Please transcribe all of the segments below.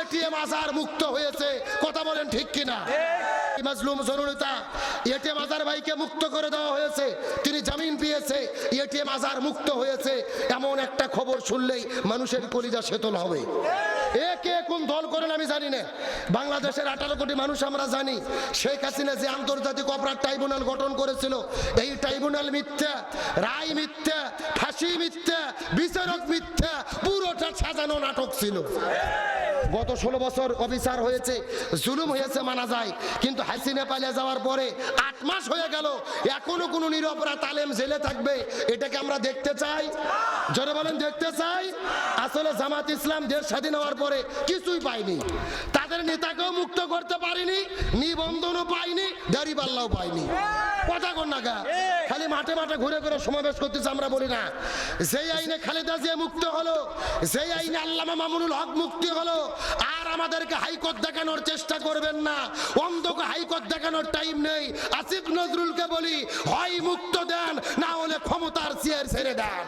ATM আজার মুক্ত হয়েছে। কথা বলেন ঠিক কিনা? মাজলুম জননেতা এটিএম আজার ভাইকে মুক্ত করে দেওয়া হয়েছে। তিনি জামিন পেয়েছে এটিএম আজার মুক্ত হয়েছে। এমন একটা খবর শুনলেই মানুষের কলিজা শীতল হবে। এ কে কোন দল করেন আমি জানি না। বাংলাদেশের আঠারো কোটি মানুষ আমরা জানি। শেখ হাসিনা যে আন্তর্জাতিক অপরাধ ট্রাইব্যুনাল গঠন করেছিল এই ট্রাইব্যুনাল মিথ্যা রায় মিথ্যা ফাঁসি মিথ্যা বিচারক মিথ্যা পুরোটা সাজানো নাটক ছিল। গত ষোলো বছর অফিসার হয়েছে, জুলুম হয়েছে মানা যায়। কিন্তু হাসিনা পালিয়ে যাওয়ার পরে আট মাস হয়ে গেল, এখনও কোনো নিরপরাধ তালেম জেলে থাকবে, এটাকে আমরা দেখতে চাই। জোরে বলেন, দেখতে চাই। আসলে জামাত ইসলাম দেশ স্বাধীন হওয়ার পরে কিছুই পাইনি তাদের নেতাকেও মুক্ত করতে পারিনি, নিবন্ধনও পাইনি দাড়ি পাল্লাও পাইনি কথা কর না খালি মাঠে মাঠে ঘুরে ঘুরে সমাবেশ করতেছে, আমরা বলি না। যেই আইনে খালেদা জিয়া মুক্ত হলো, যেই আইনে আল্লামা মামুনুল হক মুক্তি হলো, আর আমাদেরকে হাইকোর্ট দেখানোর চেষ্টা করবেন না। অন্ধকে হাইকোর্ট দেখানোর টাইম নেই। আসিফ নজরুলকে বলি, হয় মুক্ত দেন, না হলে ক্ষমতার চেয়ার ছেড়ে দেন।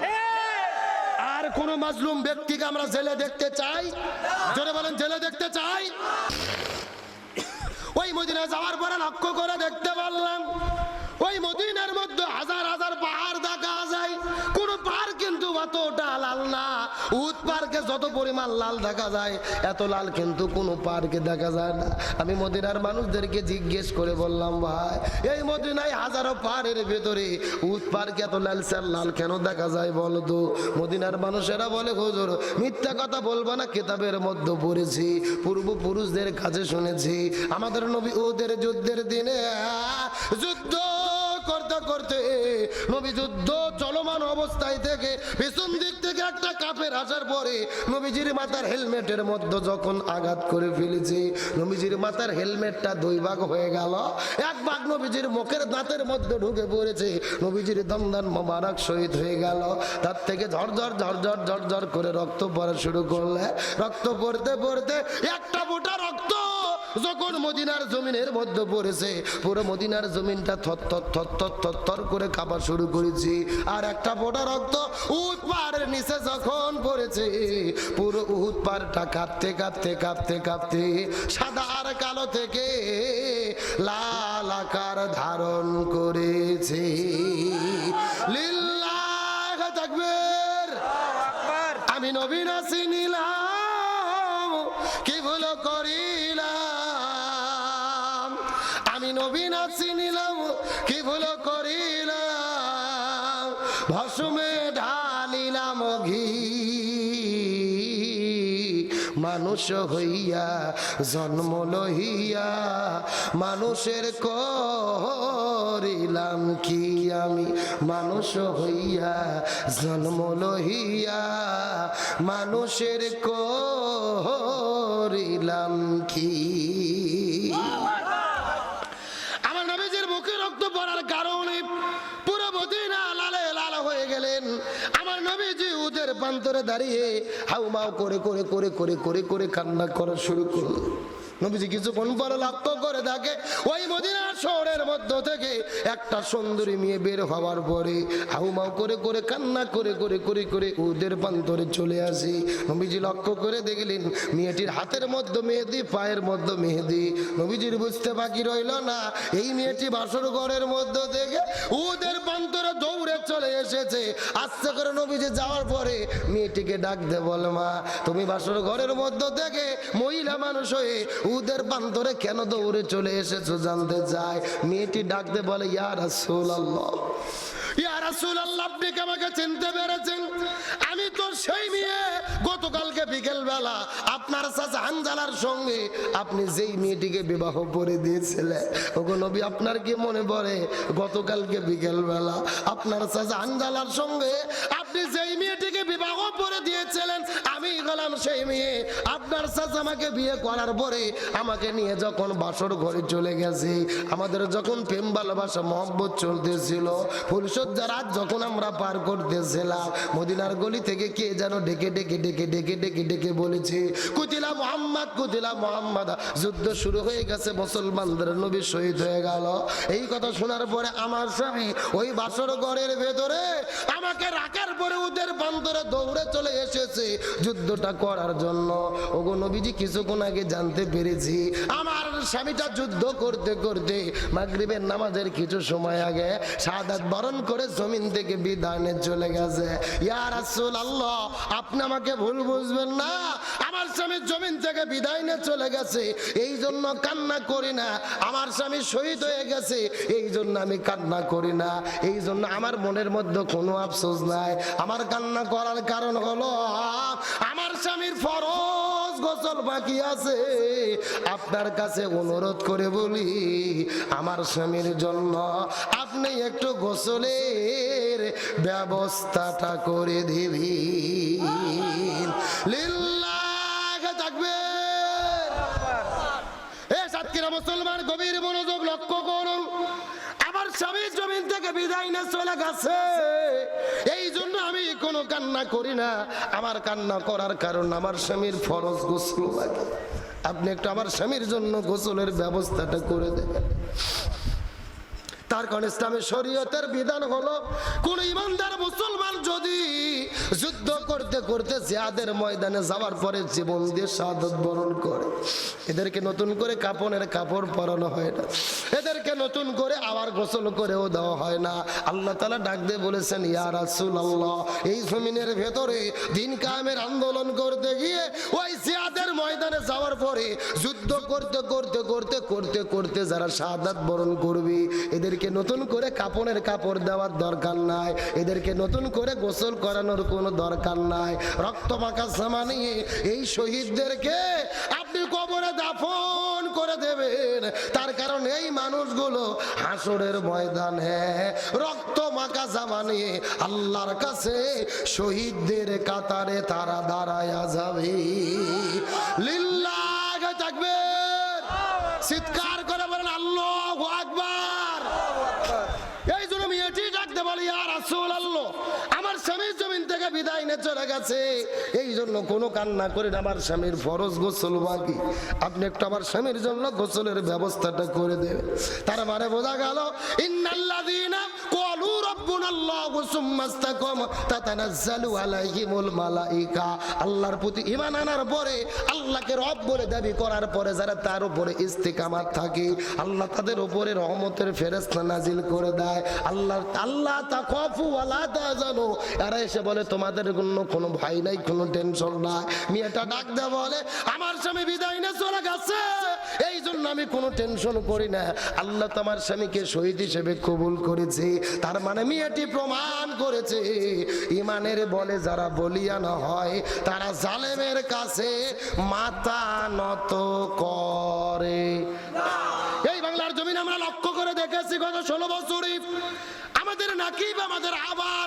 আর কোন মাজলুম ব্যক্তিকে আমরা জেলে দেখতে চাই? জোরে বলেন, জেলে দেখতে চাই? ওই মদিনায় যাওয়ার পরে লক্ষ্য করে দেখতে পারলাম। ওই মদিনার মধ্যে হাজার হাজার পাহাড় দেখা যায়। অতটা লাল না। উদ পার্কে যত পরিমাণ লাল দেখা যায়, এত লাল কিন্তু কোন পার্কে দেখা যায় না। আমি মদিনার মানুষদেরকে জিজ্ঞেস করে বললাম, ভাই, এই মদিনায় হাজারো পাহাড়ের ভেতরে উদ পার্কে এত লাল স্যার, লাল কেন দেখা যায় বলো তো? মদিনার মানুষেরা বলে, হুজুর, মিথ্যা কথা বলব না, কিতাবের মধ্যে পড়েছি, পূর্বপুরুষদের কাছে শুনেছি। আমাদের নবী ওদের যুদ্ধের দিনে, যুদ্ধ করতে করতে নবী যুদ্ধ চলমান অবস্থায় থেকে পিছন দিক থেকে একটা কাপের আসার পরে নবীজির মাথার হেলমেটের মধ্যে যখন আঘাত করে ফেলেছে, নবীজির মাথার হেলমেটটা দুই ভাগ হয়ে গেল। এক ভাগ নবীজির মুখের দাঁতের মধ্যে ঢুকে পড়েছে, নবীজির দমদান মোবারক শহীদ হয়ে গেল। তার থেকে ঝরঝর ঝরঝর ঝরঝর করে রক্ত পড়া শুরু করলে। রক্ত পড়তে পড়তে একটা ফোঁটা রক্ত যখন মদিনার জমিনের মধ্যে পড়েছে পুরো মদিনার জমিনটা থর থর থর থর থর থর করে খাবার শুরু করেছি। আর একটা ফোঁটা রক্ত উত পাহাড়ের নিচে যখন পড়েছে পুরো উহুদ পাহাড়টা কাঁপতে কাঁপতে কাঁপতে কাঁপতে সাদা আর কালো থেকে লাল আকার ধারণ করেছে। লিল্লাহ তাকবীর আমি নবীন চিনিলাম কি ভুল করিলাম আমি নবীন চিনিলাম, কি ভুল করিলাম? ভসমে ঢালিলাম ঘি। মানুষ হইয়া, জন্ম লহিয়া মানুষের করিলাম কি আমি? মানুষ হইয়া, জন্ম লহিয়া মানুষের করিলাম কি? প্রান্তরে দাঁড়িয়ে হাউমাউ করে করে করে করে করে করে কান্না করা শুরু করল। নবীজি কিছুক্ষণ পরে লক্ষ্য করে থাকে ওই মদিনার শহরের মধ্য থেকে একটা সুন্দরী মেয়ে বের হওয়ার পরে হাউমাউ করে করে কান্না করে করে করে করে উদের প্রান্তরে চলে আসি। নবীজি লক্ষ্য করে দেখলেন মেয়েটির হাতের মধ্যে মেহেদি, পায়ের মধ্যে মেহেদি। নবীজির বুঝতে বাকি রইল না, এই মেয়েটি বাসর ঘরের মধ্য থেকে উদের প্রান্তরে দৌড়ে চলে এসেছে। আস্তে করে নবীজি যাওয়ার পরে মেয়েটিকে ডাক দে বল মা, তুমি বাসর ঘরের মধ্য থেকে মহিলা মানুষ হয়ে উদের বান্দরে কেন দৌড়ে চলে এসেছ জানতে যায় মেয়েটি ডাকতে বলে ইয়ার সোল রাসূলুল্লাহ। আপনি আমি তো সেই মেয়ে, গতকালকে আপনার সঙ্গে আপনি যেই মেয়েটিকে বিবাহ করে দিয়েছিলেন, ওগো নবী আপনার কি মনে পড়ে? গতকালকে আপনার সঙ্গে আপনি যেই মেয়েটিকে বিবাহ করে দিয়েছিলেন, আমি গেলাম সেই মেয়ে, আপনার চাচা আমাকে বিয়ে করার পরে আমাকে নিয়ে যখন বাসর ঘরে চলে গেছে, আমাদের যখন প্রেম ভালোবাসা, মহব্বত চলতেছিল ফুলসজ্জা রাত যখন আমরা পার করতেছিলাম, মদিনার গলি থেকে কে যেন ডেকে ডেকে ডেকে ডেকে ডেকে ডেকে বলেছে, কুতিলা মোহাম্মদ কুতিলা মোহাম্মদ। যুদ্ধ শুরু হয়ে গেছে, মুসলমানদের নবী শহীদ হয়ে গেল। এই কথা শোনার পরে আমার স্বামী ওই বাসর ঘরের ভেতরে আমাকে রাখার তারপরে ওদের বান্দরে দৌড়ে চলে এসেছে যুদ্ধটা করার জন্য। ওগো নবীজি, কিছুক্ষণ আগে জানতে পেরেছি, আমার স্বামীটা যুদ্ধ করতে করতে মাগরিবের নামাজের কিছু সময় আগে সাদাত বরণ করে জমিন থেকে নিয়ে চলে গেছে। ইয়া রাসূলুল্লাহ, আপনি আমাকে ভুল বুঝবেন না। আমার স্বামী জমিন থেকে বিদায় নিয়ে চলে গেছে। এই জন্য কান্না করি না। আমার স্বামী শহীদ হয়ে গেছে। এই জন্য আমি কান্না করি না। এই জন্য আমার মনের মধ্যে কোনো আফসোস নাই। আমার কান্না করার কারণ হলো, আমার স্বামীর ফরজ গোসল বাকি আছে। আপনার কাছে অনুরোধ করে বলি, আমার স্বামীর জন্য আপনি একটু গোসলের ব্যবস্থাটা করে দিবি সাতক্ষীরা মুসলমান, গভীর মনোযোগ লক্ষ্য করুন। আমার স্বামী জমিন থেকে বিদায় না চলে গেছে। এই জন্য আমি কোনো কান্না করি না। আমার কান্না করার কারণ আমার স্বামীর ফরজ গোসল লাগে। আপনি একটু আমার স্বামীর জন্য গোসলের ব্যবস্থাটা করে দেবেন তার কারণ ইসলামের শরীয়তের বিধান হলো, কোন ইমানদার মুসলমান যদি যুদ্ধ করতে করতে জিয়াদের ময়দানে যাওয়ার পরে জীবন দিয়ে সাদত বরণ করে। এদেরকে নতুন করে কাপনের কাপড় পরানো হয় না। এদেরকে নতুন করে আবার গোসল করেও দেওয়া হয় না। আল্লাহ তালা ডাক দিয়ে বলেছেন, ইয়া রাসূল আল্লাহ এই জমিনের ভেতরে দিন কায়েমের আন্দোলন করতে গিয়ে ওই জিয়াদের ময়দানে যাওয়ার পরে যুদ্ধ করতে করতে করতে করতে করতে যারা শাহাদাত বরণ করবি, এদেরকে নতুন করে কাপড়ের কাপড় দেওয়ার দরকার নাই। এদেরকে নতুন করে গোসল করানোর কোনো দরকার নাই। রক্ত মাখা জামা নিয়ে এই শহীদদেরকে আপনি কবরে দাফন করে দেবেন। তার কারণ এই মানুষগুলো হাসরের ময়দানে, রক্ত মাখা জামানে আল্লাহর কাছে শহীদদের কাতারে তারা দাঁড়ায়া যাবে। লিল্লাহ থাকবে চিৎকার থেকে বিদায় নিয়ে চলে গেছে। এই জন্য কোনো কান্না করেন আমার স্বামীর ফরজ গোসল বাকি। আপনি একটু আমার স্বামীর জন্য গোসলের ব্যবস্থাটা করে দেবেন। তার মানে বোঝা গেল আল্লাহকে রব দাবি করার পরে যারা তার উপরে থাকে, আল্লাহ তাদের উপরে রহমতের নাজিল করে দেয়। আল্লাহ আল্লাহ এসে বলে তোমাদের জন্য কোনো ভয় নাই, কোনো টেনশন নাই। মেয়েটা ডাক দেয় বলে, আমার স্বামী বিদায় না, চলে গেছে। এই জন্য আমি কোনো টেনশন করি না। আল্লাহ তোমার স্বামীকে শহীদ হিসেবে কবুল করেছে। তার মানে মেয়েটি প্রমাণ করেছে। ইমানের বলে যারা বলিয়ান হয়, তারা জালেমের কাছে মাথা নত করে। এই বাংলার জমিন আমরা লক্ষ্য করে দেখেছি গত ষোলো বছরই আমাদের নাকিব, আমাদের আবার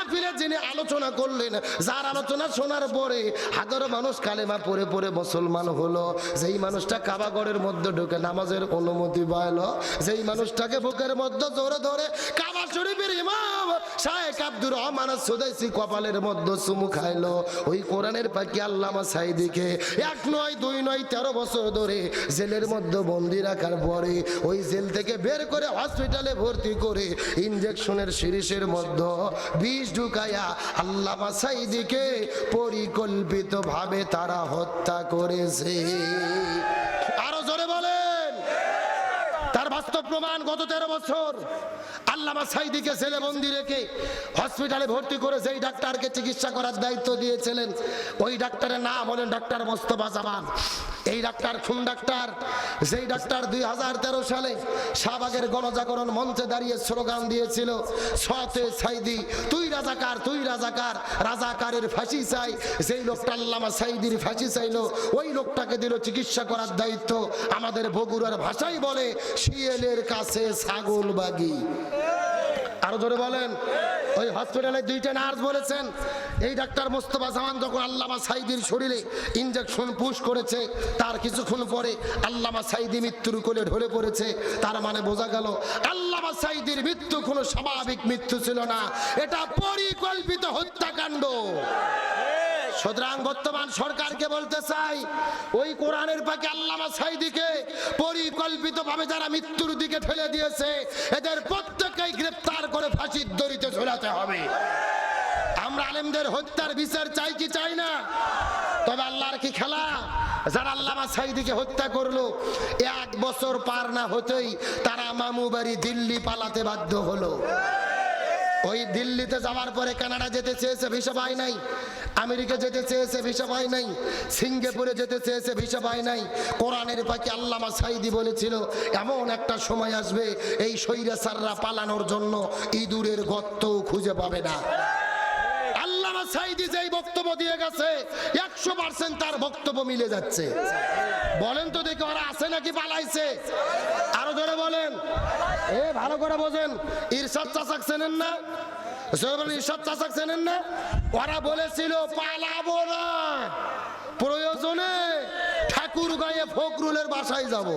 মাহফিলে যিনি আলোচনা করলেন, যার আলোচনা শোনার পরে হাজারো মানুষ কালেমা পড়ে পড়ে মুসলমান হলো। যেই মানুষটা কাবাগড়ের মধ্যে ঢুকে নামাজের অনুমতি পাইল, যেই মানুষটাকে বুকের মধ্যে জোরে ধরে কাবা শরীফের ইমাম শায়েখ আব্দুর রহমান সুদাইসি কপালের মধ্যে চুমু খাইলো। ওই কোরআনের পাখি আল্লামা সাইদিকে এক নয়, দুই নয়, তেরো বছর ধরে জেলের মধ্যে বন্দি রাখার পরে ওই জেল থেকে বের করে হসপিটালে ভর্তি করে ইনজেকশনের সিরিজের মধ্যে বিষ ঢুকাইয়া আল্লামা সাইদিকে পরিকল্পিত ভাবে তারা হত্যা করেছে। আরও জোরে বলেন। তার বাস্তব প্রমাণ গত তেরো বছর। আল্লামা ছেলে বন্দি রেখে হসপিটালে ভর্তি করে ডাক্তারকে চিকিৎসা করার দায়িত্ব দিয়েছিলেন। ওই ডাক্তারের নাম হলেন ডাক্তার মোস্তফা জামান। এই ডাক্তার খুন ডাক্তার। যেই ডাক্তার দুই হাজার তেরো সালে শাহবাগের গণজাগরণ মঞ্চে দাঁড়িয়ে স্লোগান দিয়েছিল, সতে সাইদি, তুই রাজাকার তুই রাজাকার, রাজাকারের ফাঁসি চাই। যেই লোকটা আল্লামা সাইদির ফাঁসি চাইলো, ওই লোকটাকে দিল চিকিৎসা করার দায়িত্ব। আমাদের বগুড়ার ভাষাই বলে, শিয়েলের কাছে ছাগল বাগি। আরও জোরে বলেন। ওই হসপিটালে দুইটা নার্স বলেছেন, এই ডাক্তার মোস্তফা জামান যখন আল্লামা সাইদির শরীরে ইঞ্জেকশন পুশ করেছে, তার কিছুক্ষণ পরে আল্লামা সাইদি মৃত্যুর কোলে ঢলে পড়েছে, তার মানে বোঝা গেল আল্লামা সাইদির মৃত্যু কোনো স্বাভাবিক মৃত্যু ছিল না, এটা পরিকল্পিত হত্যাকাণ্ড। সুতরাং বর্তমান সরকারকে বলতে চাই, ওই কোরআনের পাকে আল্লামা সাইদিকে পরিকল্পিত ভাবে যারা মৃত্যুর দিকে ঠেলে দিয়েছে, এদের প্রত্যেককেই গ্রেপ্তার করে ফাঁসির দড়িতে ঝোলাতে হবে। আমরা আলেমদের হত্যার বিচার চাই কি চাই না? তবে আল্লাহর কি খেলা? যারা আল্লামা সাইদিকে হত্যা করল, এক বছর পার না হতেই তারা মামু বাড়ি দিল্লি পালাতে বাধ্য হলো। ওই দিল্লিতে যাওয়ার পরে কানাডা যেতে চেয়েছে ভিসা পায় নাই, আমেরিকা যেতে চেয়েছে ভিসা পায় নাই, সিঙ্গাপুরে যেতে চেয়েছে ভিসা পায় নাই। কোরআনের পাখি আল্লামা সাইদি বলেছিল, এমন একটা সময় আসবে এই সৈরাসাররা পালানোর জন্য ইঁদুরের গর্তও খুঁজে পাবে না। আল্লামা সাইদি বক্তব্য দিয়ে গেছে একশো পার্সেন্ট তার বক্তব্য মিলে যাচ্ছে। বলেন তো দেখি ওরা আছে নাকি পালাইছে। আরও ধরে বলেন। এ ভালো করে বোঝেন। ইরশাদ চাচাক চেনেন না? ইরশাদ চাচাক চেনেন না? ওরা বলেছিল পালাবো না। প্রয়োজনে ঠাকুর গায়ে ফখরুলের বাসায় যাব।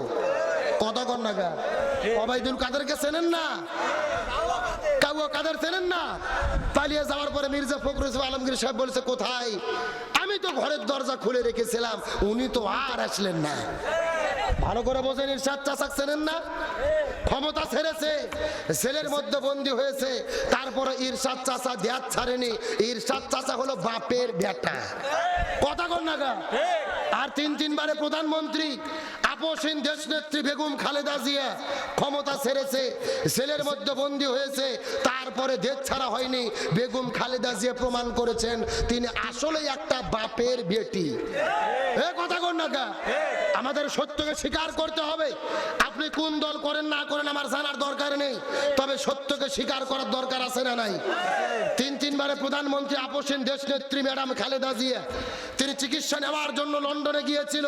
কথা কন না গা। অবাইদুল কাদেরকে চেনেন না? কাউ কাদের চেনেন না? পালিয়ে যাওয়ার পরে মির্জা ফখরুল আলমগীর সাহেব বলেছে, কোথায়? আমি তো ঘরের দরজা খুলে রেখেছিলাম, উনি তো আর আসলেন না। ভালো করে বোঝেন, ইরশাদ চাচাক চেনেন না? ক্ষমতা ছেড়েছে, ছেলের মধ্যে বন্দী হয়েছে, তারপরে ইরশাদ চাচা দেয়াত ছাড়েনি। ইরশাদ চাচা হলো বাপের বেটা। কথা কন না গা? আর তিন তিনবারে প্রধানমন্ত্রী আপসীন দেশ নেত্রী বেগম খালেদা জিয়া ক্ষমতা ছেড়েছে ছেলের মধ্যে বন্দী হয়েছে, তারপরে দেশ ছাড়া হয়নি। বেগম খালেদা জিয়া প্রমাণ করেছেন, তিনি আসলে একটা বাপের বেটি। এ কথা কন না? আমাদের সত্যকে স্বীকার করতে হবে। আপনি কোন দল করেন, না করেন, আমার জানার দরকার নেই। তবে সত্যকে স্বীকার করার দরকার আছে না নাই? তিন তিনবারে প্রধানমন্ত্রী আপসীন দেশ নেত্রী ম্যাডাম খালেদা জিয়া তিনি চিকিৎসা নেওয়ার জন্য লন্ডনে গিয়েছিল।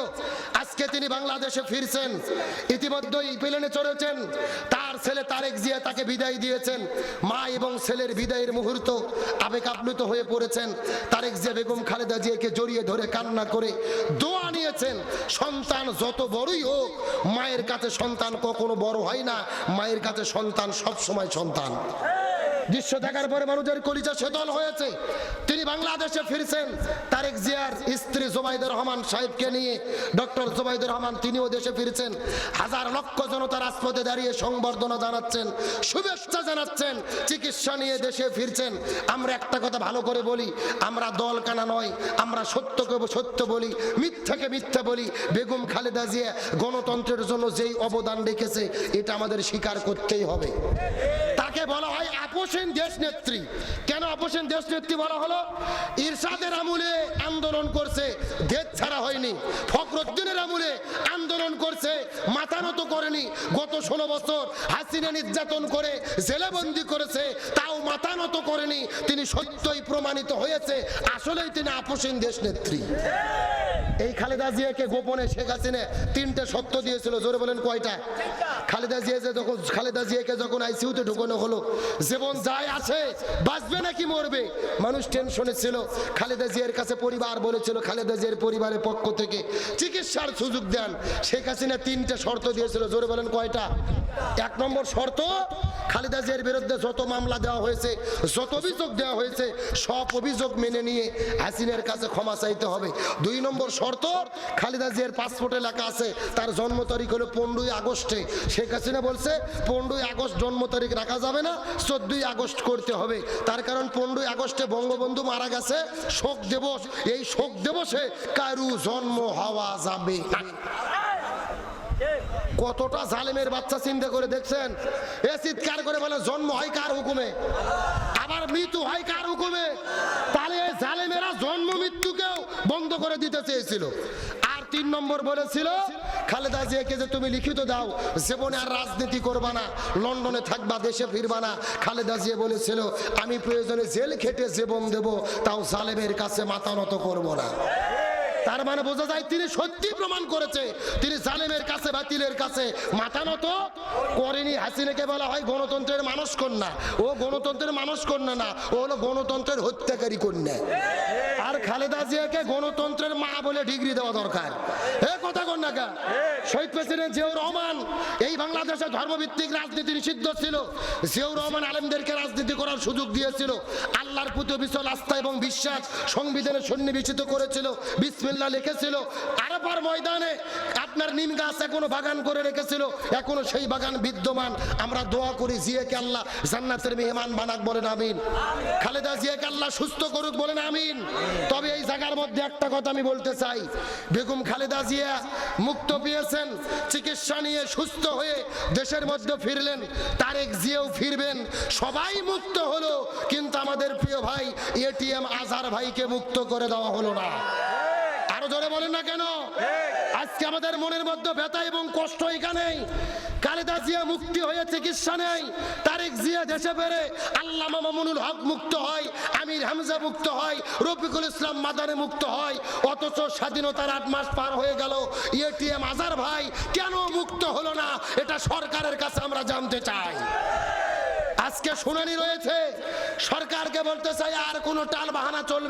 আজকে তিনি বাংলাদেশে ফিরছেন। ইতিমধ্যেই প্লেনে চড়েছেন। তার ছেলে তারেক জিয়া তাকে বিদায় দিয়েছেন। মা এবং ছেলের বিদায়ের মুহূর্ত আবেগ আপ্লুত হয়ে পড়েছেন। তারেক জিয়া বেগম খালেদা জিয়াকে জড়িয়ে ধরে কান্না করে দোয়া নিয়েছেন। সন্তান যত বড়ই হোক, মায়ের কাছে সন্তান কখনো বড় হয় না। মায়ের কাছে সন্তান সব সময় সন্তান। দৃশ্য দেখার পরে মানুষের কলিজা শীতল হয়েছে। তিনি বাংলাদেশে ফিরছেন। তারেক জিয়ার স্ত্রী জোবাইদুর রহমান সাহেবকে নিয়ে, ডক্টর জোবাইদুর রহমান তিনিও দেশে ফিরছেন। হাজার লক্ষ জনতা রাজপথে দাঁড়িয়ে সংবর্ধনা জানাচ্ছেন, শুভেচ্ছা জানাচ্ছেন, চিকিৎসা নিয়ে দেশে ফিরছেন। আমরা একটা কথা ভালো করে বলি, আমরা দল কানা নয়, আমরা সত্যকে সত্য বলি, মিথ্যাকে মিথ্যা বলি। বেগম খালেদা জিয়া গণতন্ত্রের জন্য যেই অবদান রেখেছে, এটা আমাদের স্বীকার করতেই হবে। তাকে বলা হয় আপোষেন দেশ নেত্রী। কেন আপোষেন দেশ নেত্রী বলা হলো? ইরশাদের আমলে আন্দোলন করছে, দেশ ছাড়া হয়নি। ফখরুদ্দিনের আমলে আন্দোলন করছে, মাথা নত করেনি। গত ষোলো বছর হাসিনা নির্যাতন করে জেলেবন্দি করেছে, তাও মাথা নত করেনি। তিনি সত্যই প্রমাণিত হয়েছে, আসলেই তিনি আপোষেন দেশ নেত্রী। এই খালেদা জিয়াকে গোপনে শেখ হাসিনা তিনটে সত্য দিয়েছিল। জোরে বলেন কয়টা? খালেদা জিয়া যে যখন খালেদা জিয়াকে যখন আইসিউতে ঢুকানো হলো, জীবন যায় আছে বাঁচবে নাকি মরবে? মানুষ টেনশনে ছিল। খালেদা জিয়ার কাছে পরিবার বলেছিল, খালেদা জিয়ার পরিবারের পক্ষ থেকে চিকিৎসার সুযোগ দেন। শেখ হাসিনা তিনটে শর্ত দিয়েছিল। জোরে বলেন কয়টা? এক নম্বর শর্ত, খালেদা জিয়ার বিরুদ্ধে যত মামলা দেওয়া হয়েছে, যত অভিযোগ দেওয়া হয়েছে, সব অভিযোগ মেনে নিয়ে হাসিনের কাছে ক্ষমা চাইতে হবে। দুই নম্বর শর্ত? খালেদা জিয়ার পাসপোর্টে লেখা আছে, তার জন্ম তারিখ হলো পনেরোই আগস্টে শেখ হাসিনা বলছে, পনেরোই আগস্ট জন্ম তারিখ রাখা যাবে না, চোদ্দই আগস্ট করতে হবে। তার কারণ পনেরোই আগস্টে বঙ্গবন্ধু মারা গেছে, শোক দিবস, এই শোক দিবসে কারু জন্ম হওয়া যাবে কতটা জালেমের বাচ্চা চিন্তা করে দেখছেন? এ চিৎকার করে বলে, জন্ম হয় কার হুকুমে? আবার মৃত্যু হয় কার হুকুমে? তাহলে জালেমেরা দিতে চেয়েছিল। আর তিন নম্বর বলেছিল, খালেদা জিয়াকে যে তুমি লিখিত দাও, জীবনে আর রাজনীতি করবা না, লন্ডনে থাকবা, দেশে ফিরবা না। খালেদা জিয়া বলেছিল, আমি প্রয়োজনে জেল খেটে জীবন দেব, তাও জালেমের কাছে মাথা নত করব না। তার মানে বোঝা যায় তিনি সত্যি প্রমাণ করেছে, তিনি জালেমের কাছে, বাতিলের কাছে মাথা নত করেনি। হাসিনাকে বলা হয় গণতন্ত্রের মানুষ কন্যা। ও গণতন্ত্রের মানুষ কন্যা না, ও হলো গণতন্ত্রের হত্যাকারী কন্যা। আর খালেদা জিয়াকে গণতন্ত্রের মা বলে ডিগ্রি দেওয়া দরকার। এ কথা কন্যাকা শহীদ প্রেসিডেন্ট জিয়াউর রহমান, এই বাংলাদেশে ধর্মভিত্তিক রাজনীতি নিষিদ্ধ ছিল। জিয়াউর রহমান আলেমদেরকে রাজনীতি করার সুযোগ দিয়েছিল। আল্লাহর প্রতি বিশাল আস্থা এবং বিশ্বাস সংবিধানে সন্নিবেশিত করেছিল বিসমিল্লা লিখেছিল। আরাপার ময়দানে আপনার নিম গাছ এখনও বাগান করে রেখেছিল, এখনও সেই বাগান বিদ্যমান। আমরা দোয়া করি জিয়াকে আল্লাহ জান্নাতের মেহমান বানাক বলেন, আমিন। খালেদা জিয়াকে আল্লাহ সুস্থ করুক বলেন, আমিন। তবে এই জায়গার মধ্যে একটা কথা আমি বলতে চাই। বেগম খালেদা জিয়া মুক্ত পেয়েছেন, চিকিৎসা নিয়ে সুস্থ হয়ে দেশের মধ্যে ফিরলেন, তারেক জিয়াও ফিরবেন। সবাই মুক্ত হলো, কিন্তু আমাদের প্রিয় ভাই এটিএম আজহার ভাইকে মুক্ত করে দেওয়া হলো না। আরও জোরে বলেন না কেন? আজকে আমাদের মনের মধ্যে ব্যথা এবং কষ্ট এখানেই। খালেদা জিয়া মুক্তি হয়ে চিকিৎসা নেই তারেক জিয়া দেশে বেড়ে আল্লাহ মামুনুল হক মুক্ত হয় আমির হামজা মুক্ত হয়, রফিকুল ইসলাম মাদারে মুক্ত হয়, অথচ স্বাধীনতার আট মাস পার হয়ে গেল। এটিএম আজার ভাই কেন মুক্ত হলো না? এটা সরকারের কাছে আমরা জানতে চাই। আজকে শুনানি রয়েছে, সরকারকে বলতে চাই আর কোনো টাল বাহানা চলবে